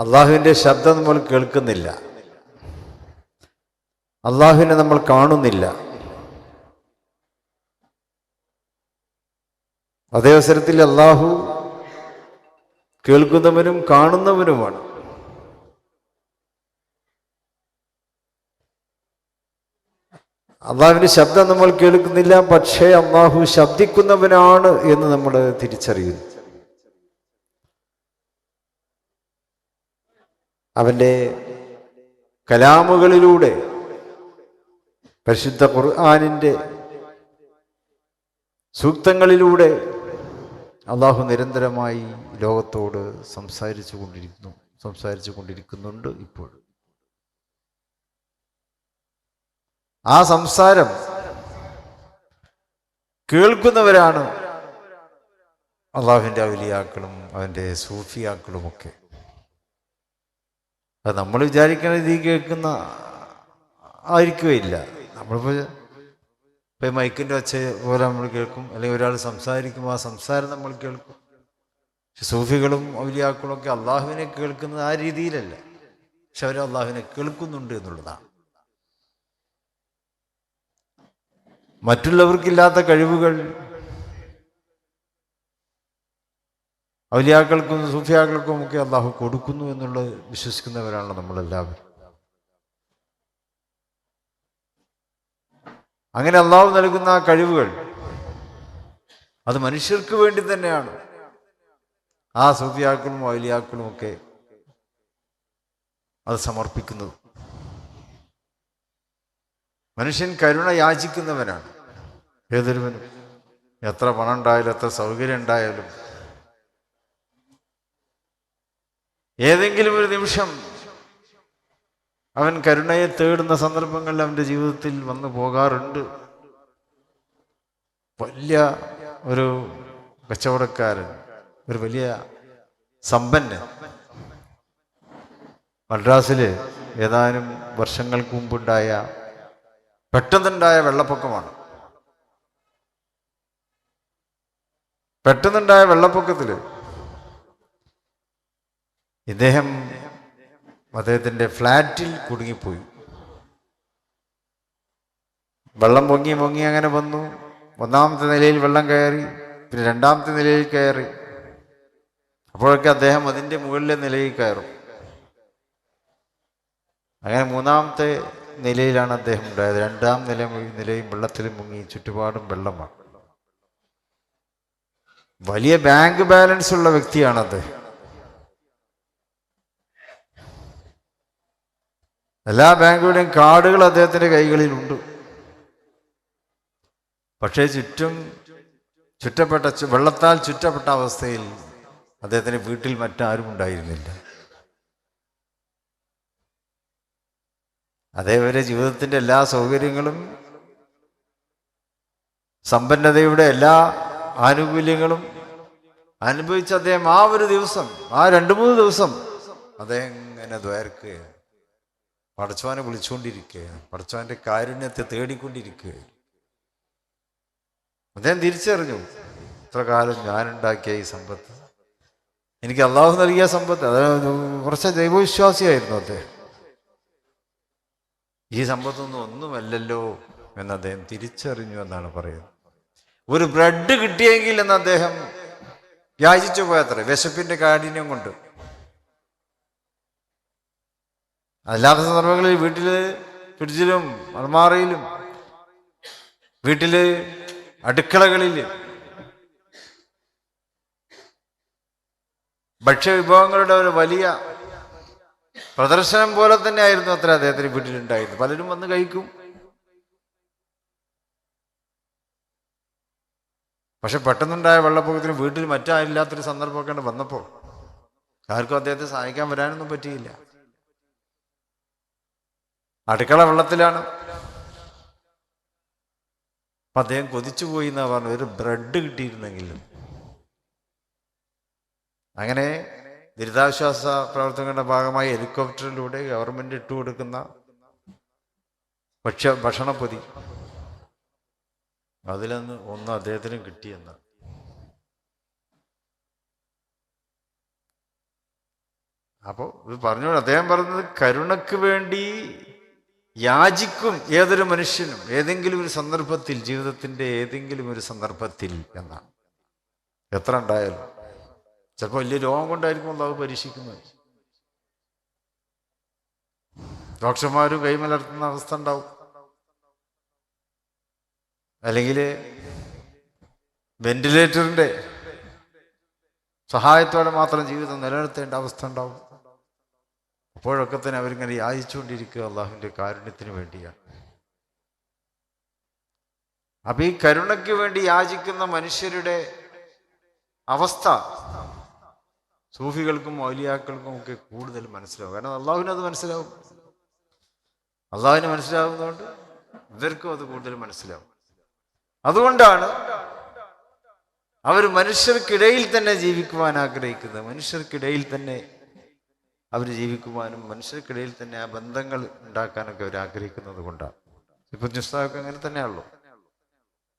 അള്ളാഹുവിന്റെ ശബ്ദം നമ്മൾ കേൾക്കുന്നില്ല. അള്ളാഹുവിനെ നമ്മൾ കാണുന്നില്ല. അതേ അവസരത്തിൽ അള്ളാഹു കേൾക്കുന്നവനും കാണുന്നവനുമാണ്. അള്ളാഹുവിന്റെ ശബ്ദം നമ്മൾ കേൾക്കുന്നില്ല പക്ഷേ അള്ളാഹു ശബ്ദിക്കുന്നവനാണ് എന്ന് നമ്മൾ തിരിച്ചറിയുന്നു. അവന്റെ കലാമുകളിലൂടെ പരിശുദ്ധ ഖുർആാനിന്റെ സൂക്തങ്ങളിലൂടെ അള്ളാഹു നിരന്തരമായി ലോകത്തോട് സംസാരിച്ചു കൊണ്ടിരിക്കുന്നു സംസാരിച്ചു കൊണ്ടിരിക്കുന്നുണ്ട് ഇപ്പോൾ. ആ സംസാരം കേൾക്കുന്നവരാണ് അള്ളാഹുവിന്റെ ഔലിയാക്കളും അവന്റെ സൂഫിയാക്കളുമൊക്കെ. അത് നമ്മൾ വിചാരിക്കുന്ന രീതി കേൾക്കുന്ന ആയിരിക്കുകയില്ല നമ്മളിപ്പോൾ ഇപ്പോൾ മൈക്കിന്റെ ഒച്ച പോലെ നമ്മൾ കേൾക്കും അല്ലെങ്കിൽ ഒരാൾ സംസാരിക്കും ആ സംസാരം നമ്മൾ കേൾക്കും. പക്ഷെ സൂഫികളും ഔലിയാക്കളും ഒക്കെ അള്ളാഹുവിനെ കേൾക്കുന്നത് ആ രീതിയിലല്ല. പക്ഷെ അവർ അള്ളാഹുവിനെ കേൾക്കുന്നുണ്ട് എന്നുള്ളതാണ്. മറ്റുള്ളവർക്കില്ലാത്ത കഴിവുകൾ ഔലിയാക്കൾക്കും സൂഫിയാക്കൾക്കും ഒക്കെ അള്ളാഹു കൊടുക്കുന്നു എന്നുള്ളത് വിശ്വസിക്കുന്നവരാണ് നമ്മളെല്ലാവരും. അങ്ങനെ അള്ളാഹു നൽകുന്ന ആ കഴിവുകൾ അത് മനുഷ്യർക്ക് വേണ്ടി തന്നെയാണ്. ആ സൂഫിയാക്കളും ഔലിയാക്കളും ഒക്കെ അത് സമർപ്പിക്കുന്നത്. മനുഷ്യൻ കരുണ യാചിക്കുന്നവനാണ്. ഏതൊരുവനും എത്ര പണം ഉണ്ടായാലും എത്ര സൗകര്യം ഉണ്ടായാലും ഏതെങ്കിലും ഒരു നിമിഷം അവൻ കരുണയെ തേടുന്ന സന്ദർഭങ്ങളിൽ അവന്റെ ജീവിതത്തിൽ വന്നു പോകാറുണ്ട്. വലിയ ഒരു കച്ചവടക്കാരൻ ഒരു വലിയ സമ്പന്നൻ. മദ്രാസിൽ ഏതാനും വർഷങ്ങൾക്ക് മുമ്പുണ്ടായ പെട്ടെന്നുണ്ടായ വെള്ളപ്പൊക്കമാണ്. പെട്ടെന്നുണ്ടായ വെള്ളപ്പൊക്കത്തിൽ ഇദ്ദേഹം അദ്ദേഹത്തിന്റെ ഫ്ലാറ്റിൽ കുടുങ്ങിപ്പോയി. വെള്ളം പൊങ്ങി പൊങ്ങി അങ്ങനെ വന്നു. ഒന്നാമത്തെ നിലയിൽ വെള്ളം കയറി പിന്നെ രണ്ടാമത്തെ നിലയിൽ കയറി. അപ്പോഴൊക്കെ അദ്ദേഹം അതിന്റെ മുകളിലെ നിലയിൽ കയറും. അങ്ങനെ മൂന്നാമത്തെ നിലയിലാണ് അദ്ദേഹം ഉണ്ടായത്. രണ്ടാം നില നിലയും വെള്ളത്തിൽ മുങ്ങി ചുറ്റുപാടും വെള്ളമാണ്. വലിയ ബാങ്ക് ബാലൻസ് ഉള്ള വ്യക്തിയാണ് അദ്ദേഹം. എല്ലാ ബാങ്കുകളുടെയും കാർഡുകൾ അദ്ദേഹത്തിന്റെ കൈകളിലുണ്ട്. പക്ഷേ ചുറ്റും ചുറ്റപ്പെട്ട വെള്ളത്താൽ ചുറ്റപ്പെട്ട അവസ്ഥയിൽ അദ്ദേഹത്തിന് വീട്ടിൽ മറ്റാരും ഉണ്ടായിരുന്നില്ല. അതേവരെ ജീവിതത്തിന്റെ എല്ലാ സൗകര്യങ്ങളും സമ്പന്നതയുടെ എല്ലാ ആനുകൂല്യങ്ങളും അനുഭവിച്ച അദ്ദേഹം ആ ഒരു ദിവസം ആ രണ്ട് മൂന്ന് ദിവസം അദ്ദേഹം ഇങ്ങനെ ദ്വാരക്കുകയാണ് പടച്ചവനെ വിളിച്ചുകൊണ്ടിരിക്കുകയാണ് പടച്ചവന്റെ കാരുണ്യത്തെ തേടിക്കൊണ്ടിരിക്കുകയാണ് അദ്ദേഹം തിരിച്ചറിഞ്ഞു. ഇത്ര കാലം ഞാനുണ്ടാക്കിയ ഈ സമ്പത്ത്. എനിക്ക് അള്ളാഹു നൽകിയ സമ്പത്ത്. അത് കുറച്ച് ദൈവവിശ്വാസിയായിരുന്നു അദ്ദേഹം. ഈ സമ്പത്തൊന്നും ഒന്നുമല്ലല്ലോ എന്ന് അദ്ദേഹം തിരിച്ചറിഞ്ഞു എന്നാണ് പറയുന്നത്. ഒരു ബ്രെഡ് കിട്ടിയെങ്കിൽ എന്ന് അദ്ദേഹം യാചിച്ചു പോയത്ര. വിശപ്പിന്റെ കാഠിന്യം കൊണ്ട്. അല്ലാത്ത സന്ദർഭങ്ങളിൽ വീട്ടിൽ ഫ്രിഡ്ജിലും അൾമാറയിലും വീട്ടിൽ അടുക്കളകളിൽ ഭക്ഷ്യവിഭവങ്ങളുടെ ഒരു വലിയ പ്രദർശനം പോലെ തന്നെ ആയിരുന്നു അത്ര അദ്ദേഹത്തിന് വീട്ടിലുണ്ടായിരുന്നു പലരും വന്ന് കഴിക്കും. പക്ഷെ പെട്ടെന്നുണ്ടായ വെള്ളപ്പൊക്കത്തിന് വീട്ടിൽ മറ്റാരില്ലാത്തൊരു സന്ദർഭമൊക്കെ വന്നപ്പോൾ. ആർക്കും അദ്ദേഹത്തെ സഹായിക്കാൻ വരാനൊന്നും പറ്റിയില്ല. അടുക്കള വെള്ളത്തിലാണ്. അപ്പം അദ്ദേഹം കൊതിച്ചു പോയി എന്നാ പറഞ്ഞു. ഒരു ബ്രെഡ് കിട്ടിയിരുന്നെങ്കിലും. അങ്ങനെ ദുരിതാശ്വാസ പ്രവർത്തനങ്ങളുടെ ഭാഗമായി ഹെലികോപ്റ്ററിലൂടെ ഗവൺമെന്റ് ഇട്ടുകൊടുക്കുന്ന ഭക്ഷ്യ ഭക്ഷണപ്പൊതി അതിലൊന്ന് ഒന്ന് അദ്ദേഹത്തിന് കിട്ടിയെന്ന് അപ്പോൾ ഇത് പറഞ്ഞു അദ്ദേഹം പറഞ്ഞത് കരുണയ്ക്ക് വേണ്ടി യാചിക്കും ഏതൊരു മനുഷ്യനും. ഏതെങ്കിലും ഒരു സന്ദർഭത്തിൽ ജീവിതത്തിന്റെ ഏതെങ്കിലും ഒരു സന്ദർഭത്തിൽ എന്നാണ്. എത്ര ഉണ്ടായാലും. ചിലപ്പോൾ വലിയ രോഗം കൊണ്ടായിരിക്കും അള്ളാഹു പരീക്ഷിക്കുന്നത്. ഡോക്ടർമാരും കൈമലർത്തുന്ന അവസ്ഥ ഉണ്ടാവും. അല്ലെങ്കിൽ വെന്റിലേറ്ററിന്റെ സഹായത്തോടെ മാത്രം ജീവിതം നിലനിർത്തേണ്ട അവസ്ഥ ഉണ്ടാവും. അപ്പോഴൊക്കെ തന്നെ അവരിങ്ങനെ യാചിച്ചുകൊണ്ടിരിക്കുക അള്ളാഹുവിന്റെ കാരുണ്യത്തിന് വേണ്ടിയാണ്. അപ്പം ഈ കരുണയ്ക്ക് വേണ്ടി യാചിക്കുന്ന മനുഷ്യരുടെ അവസ്ഥ സൂഫികൾക്കും മൗലിയാക്കൾക്കും ഒക്കെ കൂടുതൽ മനസ്സിലാവും. കാരണം അള്ളാഹുവിന് അത് മനസ്സിലാവും. അള്ളാഹുവിന് മനസ്സിലാവുന്നതുകൊണ്ട് ഇവർക്കും അത് കൂടുതൽ മനസ്സിലാവും. അതുകൊണ്ടാണ് അവർ മനുഷ്യർക്കിടയിൽ തന്നെ ജീവിക്കുവാൻ ആഗ്രഹിക്കുന്നത്. മനുഷ്യർക്കിടയിൽ തന്നെ അവർ ജീവിക്കുവാനും മനുഷ്യർക്കിടയിൽ തന്നെ ആ ബന്ധങ്ങൾ ഉണ്ടാക്കാനൊക്കെ അവർ ആഗ്രഹിക്കുന്നത് കൊണ്ടാണ്. ഇപ്പം ജുസ്താവൊക്കെ അങ്ങനെ തന്നെയാണല്ലോ.